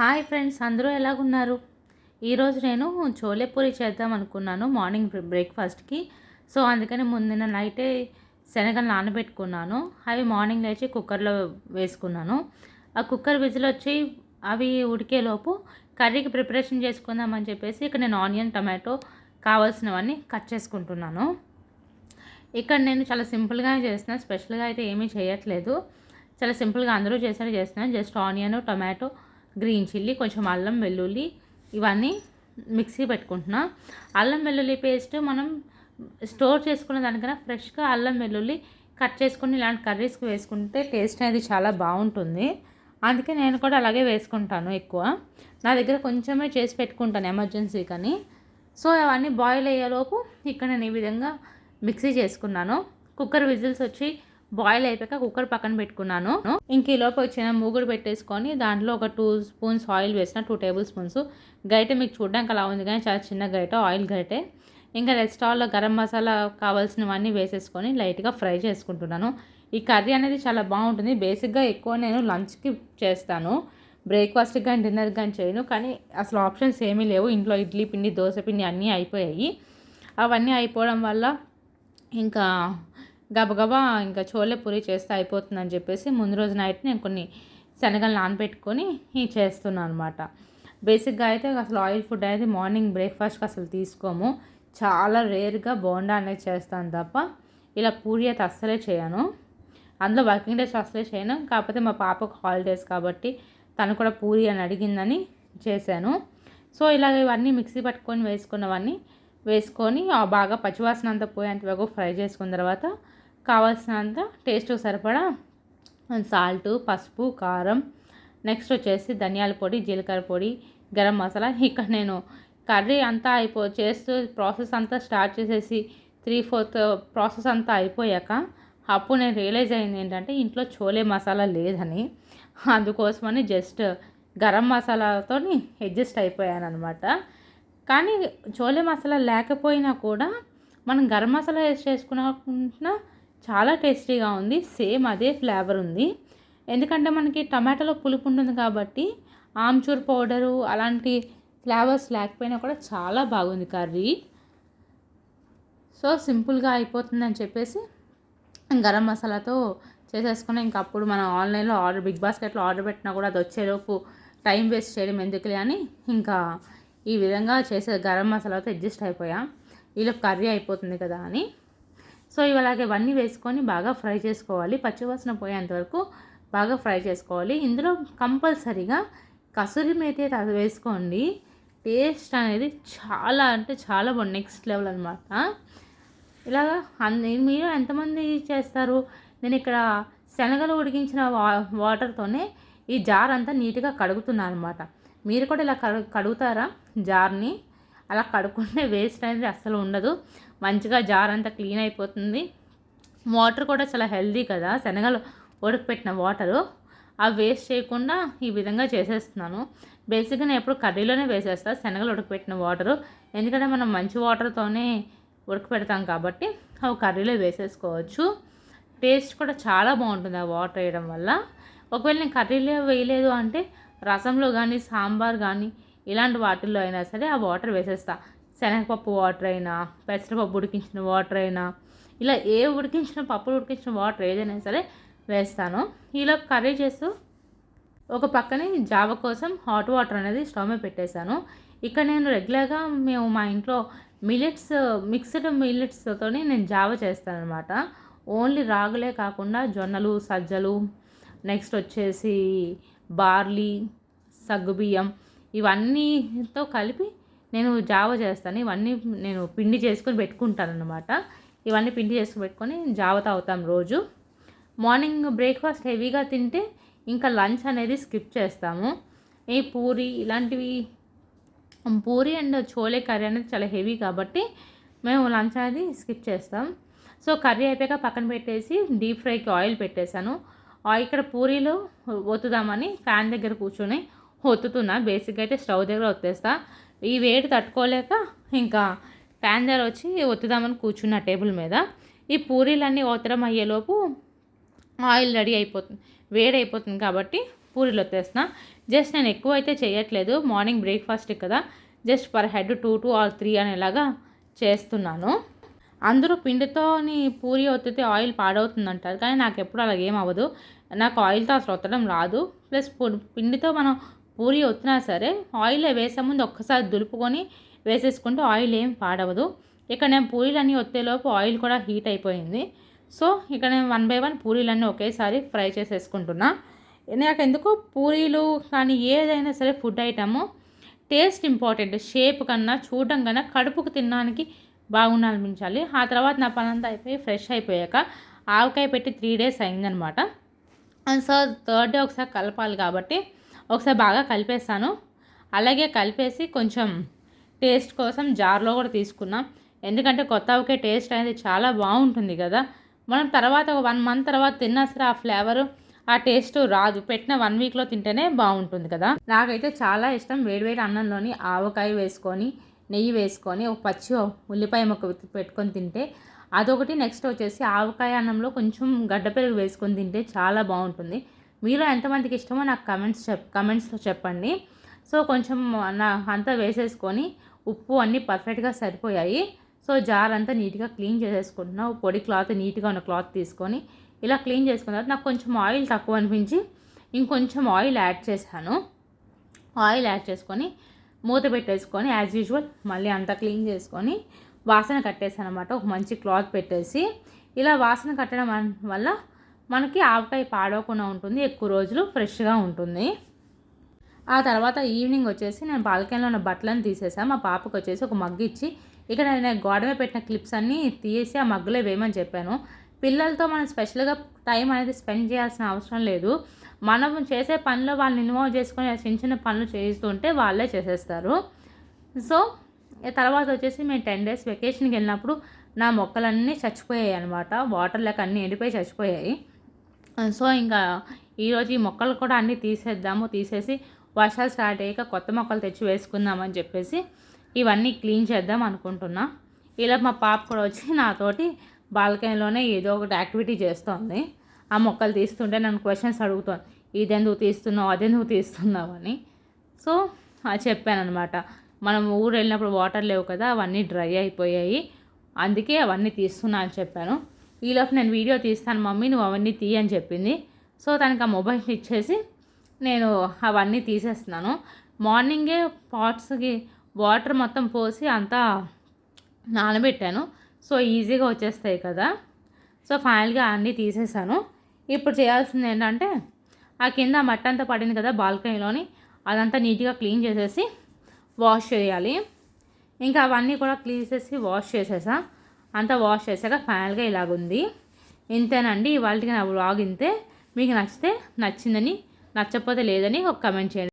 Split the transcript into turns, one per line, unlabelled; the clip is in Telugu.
హాయ్ ఫ్రెండ్స్ అందరూ ఎలాగున్నారు? ఈరోజు నేను చోలే పూరి చేద్దాం అనుకున్నాను మార్నింగ్ బ్రేక్ఫాస్ట్కి. సో అందుకని ముందున నైటే శనగలు నానబెట్టుకున్నాను. అవి మార్నింగ్ లేచి కుక్కర్లో వేసుకున్నాను. ఆ కుక్కర్ విజిల్ వచ్చి అవి ఉడికేలోపు కర్రీకి ప్రిపరేషన్ చేసుకుందామని చెప్పేసి ఇక్కడ నేను ఆనియన్ టమాటో కావాల్సినవన్నీ కట్ చేసుకుంటున్నాను. ఇక్కడ నేను చాలా సింపుల్గా చేస్తున్నాను స్పెషల్గా అయితే ఏమీ చేయట్లేదు. చాలా సింపుల్గా అందరూ చేసేలా చేస్తున్నాను just onion tomato green chilli కొంచెం అల్లం వెల్లుల్లి ఇవన్నీ మిక్సీ పెట్టుకుంటున్నా. అల్లం వెల్లుల్లి పేస్ట్ మనం స్టోర్ చేసుకున్న దానికన్నా ఫ్రెష్గా అల్లం వెల్లుల్లి కట్ చేసుకుని ఇలాంటి కర్రీస్కి వేసుకుంటే టేస్ట్ అనేది చాలా బాగుంటుంది. అందుకే నేను కూడా అలాగే వేసుకుంటాను ఎక్కువ. నా దగ్గర కొంచెమే చేసి పెట్టుకుంటాను ఎమర్జెన్సీ కానీ. సో అవన్నీ బాయిల్ అయ్యేలోపు ఇక్కడ నేను ఈ విధంగా మిక్సీ చేసుకున్నాను. కుక్కర్ విజిల్స్ వచ్చి బాయిల్ అయిపోయాక కుక్కర్ పక్కన పెట్టుకున్నాను. ఇంక ఈ లోపు వచ్చిన మూగుడు పెట్టేసుకొని దాంట్లో ఒక టూ స్పూన్స్ ఆయిల్ వేసిన టూ టేబుల్ స్పూన్స్ గైట మీకు చూడడానికి అలా ఉంది కానీ చాలా చిన్న గైట ఆయిల్ గైటే ఇంకా రెస్టాల్లో గరం మసాలా కావాల్సినవన్నీ వేసేసుకొని లైట్గా ఫ్రై చేసుకుంటున్నాను. ఈ కర్రీ అనేది చాలా బాగుంటుంది. బేసిక్గా ఎక్కువ నేను లంచ్కి చేస్తాను. బ్రేక్ఫాస్ట్కి కానీ డిన్నర్కి కానీ చేయను. కానీ అసలు ఆప్షన్స్ ఏమీ లేవు. ఇంట్లో ఇడ్లీ పిండి దోశ పిండి అన్నీ అయిపోయాయి. అవన్నీ అయిపోవడం వల్ల ఇంకా గబగబా ఇంకా చోలే పూరి చేస్తే అయిపోతుందని చెప్పేసి ముందు రోజు నైట్ నేను కొన్ని శనగలు నానబెట్టుకొని ఈ చేస్తున్నాను అనమాట బేసిక్గా అయితే అసలు ఆయిల్ ఫుడ్ అనేది మార్నింగ్ బ్రేక్ఫాస్ట్కి అసలు తీసుకోము. చాలా రేర్గా బోండా అనేది చేస్తాను తప్ప ఇలా పూరి అయితే అస్సలే చేయను. అందులో వర్కింగ్ డేస్ అసలే చేయను. కాకపోతే మా పాపకు హాలిడేస్ కాబట్టి తను కూడా పూరి అని అడిగిందని చేశాను. సో ఇలాగ ఇవన్నీ మిక్సీ పట్టుకొని వేసుకున్నవన్నీ వేసుకొని బాగా పచ్చివాసన అంతా పోయేంతవరకు ఫ్రై చేసుకున్న తర్వాత కావాల్సినంత టేస్ట్ సరిపడా సాల్ట్ పసుపు కారం. నెక్స్ట్ వచ్చేసి ధనియాల పొడి జీలకర్ర పొడి గరం మసాలా. ఇక్కడ నేను కర్రీ అంతా అయిపో చేస్తూ ప్రాసెస్ అంతా స్టార్ట్ చేసేసి త్రీ ఫోర్త్ ప్రాసెస్ అంతా అయిపోయాక అప్పుడు నేను రియలైజ్ అయింది ఏంటంటే ఇంట్లో చోలే మసాలా లేదని. అందుకోసమని జస్ట్ గరం మసాలాతో అడ్జస్ట్ అయిపోయాను అనమాట కానీ చోలే మసాలా లేకపోయినా కూడా మనం గరం మసాలా వేసి చేసుకున్నా చాలా టేస్టీగా ఉంది. సేమ్ అదే ఫ్లేవర్ ఉంది. ఎందుకంటే మనకి టమాటాలో పులుపు ఉంటుంది కాబట్టి ఆమ్చూర్ పౌడరు అలాంటి ఫ్లేవర్స్ లేకపోయినా కూడా చాలా బాగుంది కర్రీ. సో సింపుల్గా అయిపోతుందని చెప్పేసి గరం మసాలాతో చేసేసుకుని ఇంకా అప్పుడు మనం ఆన్లైన్లో ఆర్డర్ బిగ్ బాస్కెట్లో ఆర్డర్ పెట్టినా కూడా అది వచ్చేలోపు టైం వేస్ట్ చేయడం ఎందుకులే అని ఇంకా ఈ విధంగా చేసే గరం మసాలాతో అడ్జస్ట్ అయిపోయా. ఇలా కర్రీ అయిపోతుంది కదా అని. సో ఇలాగే ఇవన్నీ వేసుకొని బాగా ఫ్రై చేసుకోవాలి. పచ్చివాసన పోయేంత వరకు బాగా ఫ్రై చేసుకోవాలి. ఇందులో కంపల్సరీగా కసూరి మేతి అది వేసుకోండి. టేస్ట్ అనేది చాలా అంటే చాలా బాగుంది. నెక్స్ట్ లెవెల్ అనమాట ఇలాగా మీరు ఎంతమంది చేస్తారు? నేను ఇక్కడ శనగలు ఉడికించిన వా వాటర్తోనే ఈ జార్ అంతా నీట్గా కడుగుతున్నాను అనమాట మీరు కూడా ఇలా కడు కడుగుతారా జార్ని? అలా కడుక్కుంటే వేస్ట్ అనేది అస్సలు ఉండదు. మంచిగా జార్ అంతా క్లీన్ అయిపోతుంది. వాటర్ కూడా చాలా హెల్దీ కదా శనగలు ఉడకపెట్టిన వాటరు. అవి వేస్ట్ చేయకుండా ఈ విధంగా చేసేస్తున్నాను. బేసిక్గా నేను ఎప్పుడు కర్రీలోనే వేసేస్తాను శనగలు ఉడకపెట్టిన వాటరు. ఎందుకంటే మనం మంచి వాటర్తోనే ఉడకపెడతాం కాబట్టి అవి కర్రీలో వేసేసుకోవచ్చు. టేస్ట్ కూడా చాలా బాగుంటుంది ఆ వాటర్ వేయడం వల్ల. ఒకవేళ నేను కర్రీలో వేయలేదు అంటే రసంలో కానీ సాంబార్ కానీ ఇలాంటి వాటిల్లో అయినా సరే ఆ వాటర్ వేసేస్తా. శనగపప్పు వాటర్ అయినా పెసరపప్పు ఉడికించిన వాటర్ అయినా ఇలా ఏ ఉడికించిన పప్పులు ఉడికించిన వాటర్ ఏదైనా సరే వేస్తాను. ఇలా కర్రీ చేస్తూ ఒక పక్కనే జావ కోసం హాట్ వాటర్ అనేది స్టవ్ మీద పెట్టేశాను. ఇక్కడ నేను రెగ్యులర్గా మేము మా ఇంట్లో మిల్లెట్స్ మిక్స్డ్ మిల్లెట్స్తో నేను జావ చేస్తాను అనమాట ఓన్లీ రాగులే కాకుండా జొన్నలు సజ్జలు నెక్స్ట్ వచ్చేసి బార్లీ సగ్గుబియ్యం ఇవన్నీతో కలిపి నేను జావ చేస్తాను. ఇవన్నీ నేను పిండి చేసుకొని పెట్టుకుంటాను అనమాట ఇవన్నీ పిండి చేసుకుని పెట్టుకొని జావ తాగుతాం రోజు. మార్నింగ్ బ్రేక్ఫాస్ట్ హెవీగా తింటే ఇంకా లంచ్ అనేది స్కిప్ చేస్తాము. ఈ పూరి ఇలాంటివి పూరి అండ్ చోలే కర్రీ అనేది చాలా హెవీ కాబట్టి మేము లంచ్ అనేది స్కిప్ చేస్తాం. సో కర్రీ అయిపోయాక పక్కన పెట్టేసి డీప్ ఫ్రైకి ఆయిల్ పెట్టేశాను. ఆయిల్ ఇక్కడ పూరీలు ఒత్తుదామని ఫ్యాన్ దగ్గర కూర్చొని ఒత్తుతున్నా. బేసిక్గా అయితే స్టవ్ దగ్గర ఒత్తేస్తా. ఈ వేడి తట్టుకోలేక ఇంకా ఫ్యాన్ దగ్గర వచ్చి ఒత్తుదామని కూర్చున్న టేబుల్ మీద ఈ పూరీలన్నీ ఒత్తడం అయ్యేలోపు ఆయిల్ రెడీ అయిపోతుంది వేడి అయిపోతుంది కాబట్టి పూరీలు వచ్చేసిన జస్ట్ నేను ఎక్కువ అయితే చేయట్లేదు మార్నింగ్ బ్రేక్ఫాస్ట్ కదా just per head two two or three అనేలాగా చేస్తున్నాను. అందరూ పిండితోని పూరి ఒత్తితే ఆయిల్ పాడవుతుంది అంటారు కానీ నాకు ఎప్పుడు అలాగేం అవ్వదు. నాకు ఆయిల్తో అసలు ఒత్తడం రాదు ప్లస్ పిండితో మనం పూరి వచ్చినా సరే ఆయిల్ వేసే ముందు ఒక్కసారి దులుపుకొని వేసేసుకుంటే ఆయిల్ ఏం పాడవదు. ఇక్కడ నేను పూరీలన్నీ వచ్చేలోపు ఆయిల్ కూడా హీట్ అయిపోయింది. సో ఇక్కడ నేను వన్ బై వన్ పూరీలన్నీ ఒకేసారి ఫ్రై చేసేసుకుంటున్నా. నాకు ఎందుకో? పూరీలు కానీ ఏదైనా సరే food item taste important. Shape కన్నా చూడడం కన్నా కడుపుకు తినడానికి బాగుండాలనిపించాలి. ఆ తర్వాత నా పని అంతా అయిపోయి ఫ్రెష్ అయిపోయాక ఆవకాయ పెట్టి త్రీ డేస్ అయిందనమాట. సో థర్డ్ డే ఒకసారి కలపాలి కాబట్టి ఒకసారి బాగా కలిపేస్తాను. అలాగే కలిపేసి కొంచెం టేస్ట్ కోసం జార్లో కూడా తీసుకున్నాం. ఎందుకంటే కొత్త ఆవకాయ టేస్ట్ అనేది చాలా బాగుంటుంది కదా. మనం తర్వాత ఒక వన్ మంత్ తర్వాత తిన్నా సరే ఆ ఫ్లేవరు ఆ టేస్ట్ రాదు. పెట్టిన వన్ వీక్లో తింటేనే బాగుంటుంది కదా. నాకైతే చాలా ఇష్టం వేడివేడి అన్నంలోని ఆవకాయ వేసుకొని నెయ్యి వేసుకొని ఒక పచ్చి ఉల్లిపాయ ముక్క పెట్టుకొని తింటే అదొకటి. నెక్స్ట్ వచ్చేసి ఆవకాయ అన్నంలో కొంచెం గడ్డ పెరుగు వేసుకొని తింటే చాలా బాగుంటుంది. మీలో ఎంతమందికి ఇష్టమో నాకు కమెంట్స్ చెప్ కమెంట్స్లో చెప్పండి. సో కొంచెం నా అంతా వేసేసుకొని ఉప్పు అన్నీ పర్ఫెక్ట్గా సరిపోయాయి. సో జార్ అంతా నీట్గా క్లీన్ చేసేసుకుంటున్నా. పొడి క్లాత్ నీట్గా ఉన్న క్లాత్ తీసుకొని ఇలా క్లీన్ చేసుకున్న తర్వాత నాకు కొంచెం ఆయిల్ తక్కువ అనిపించి ఇంకొంచెం ఆయిల్ యాడ్ చేశాను. ఆయిల్ యాడ్ చేసుకొని మూత పెట్టేసుకొని యాజ్ యూజువల్ మళ్ళీ అంతా క్లీన్ చేసుకొని వాసన కట్టేసాను అనమాట ఒక మంచి క్లాత్ పెట్టేసి ఇలా వాసన కట్టడం వల్ల మనకి ఆవకాయ పాడవకుండా ఉంటుంది ఎక్కువ రోజులు ఫ్రెష్గా ఉంటుంది. ఆ తర్వాత ఈవినింగ్ వచ్చేసి నేను బాల్కనీలో ఉన్న బట్టలను తీసేసాను మా పాపకు వచ్చేసి ఒక మగ్గు ఇచ్చి ఇక్కడ నేను గోడమే పెట్టిన క్లిప్స్ అన్నీ తీసి ఆ మగ్గులో వేయమని చెప్పాను. పిల్లలతో మనం స్పెషల్గా టైం అనేది స్పెండ్ చేయాల్సిన అవసరం లేదు. మనం చేసే పనిలో వాళ్ళని ఇన్వాల్వ్ చేసుకొని చిన్న చిన్న పనులు చేయిస్తుంటే వాళ్ళే చేసేస్తారు. సో తర్వాత వచ్చేసి మేము టెన్ డేస్ వెకేషన్కి వెళ్ళినప్పుడు నా మొక్కలన్నీ చచ్చిపోయాయి అనమాట వాటర్ లేక అన్నీ ఎండిపోయి చచ్చిపోయాయి. సో ఇంకా ఈరోజు ఈ మొక్కలు కూడా అన్నీ తీసేద్దాము తీసేసి వర్షాలు స్టార్ట్ అయ్యాక కొత్త మొక్కలు తెచ్చి వేసుకుందామని చెప్పేసి ఇవన్నీ క్లీన్ చేద్దాం అనుకుంటున్నా. ఇలా మా పాప కూడా వచ్చి నాతోటి బాల్కనీలోనే ఏదో ఒకటి యాక్టివిటీ చేస్తోంది. ఆ మొక్కలు తీస్తుంటే నన్ను క్వశ్చన్స్ అడుగుతుంది ఇదెందుకు తీస్తున్నావు అదెందుకు తీస్తున్నావు అని. సో చెప్పాను అనమాట మనం ఊరు వెళ్ళినప్పుడు వాటర్ లేవు కదా అవన్నీ డ్రై అయిపోయాయి. అందుకే అవన్నీ తీస్తున్నా అని చెప్పాను. ఈలోపు నేను వీడియో తీస్తాను మమ్మీ నువ్వు అవన్నీ తీ అని చెప్పింది. సో తనకి ఆ మొబైల్ ఇచ్చేసి నేను అవన్నీ తీసేస్తున్నాను. మార్నింగే పాట్స్కి వాటర్ మొత్తం పోసి అంతా నానబెట్టాను. సో ఈజీగా వచ్చేస్తాయి కదా. సో ఫైనల్గా అన్నీ తీసేసాను. ఇప్పుడు చేయాల్సింది ఏంటంటే ఆ కింద మట్టి అంతా పడింది కదా బాల్కనీలోని అదంతా నీట్గా క్లీన్ చేసేసి వాష్ చేయాలి. ఇంకా అవన్నీ కూడా క్లీన్ చేసి వాష్ చేసేసా. అంతా వాష్ చేశాక ఫైనల్గా ఇలాగుంది. ఇంతేనండి ఇవాళకి నా బ్లాగ్ ఇంతే. మీకు నచ్చితే నచ్చిందని నచ్చకపోతే లేదని ఒక కమెంట్ చేయండి.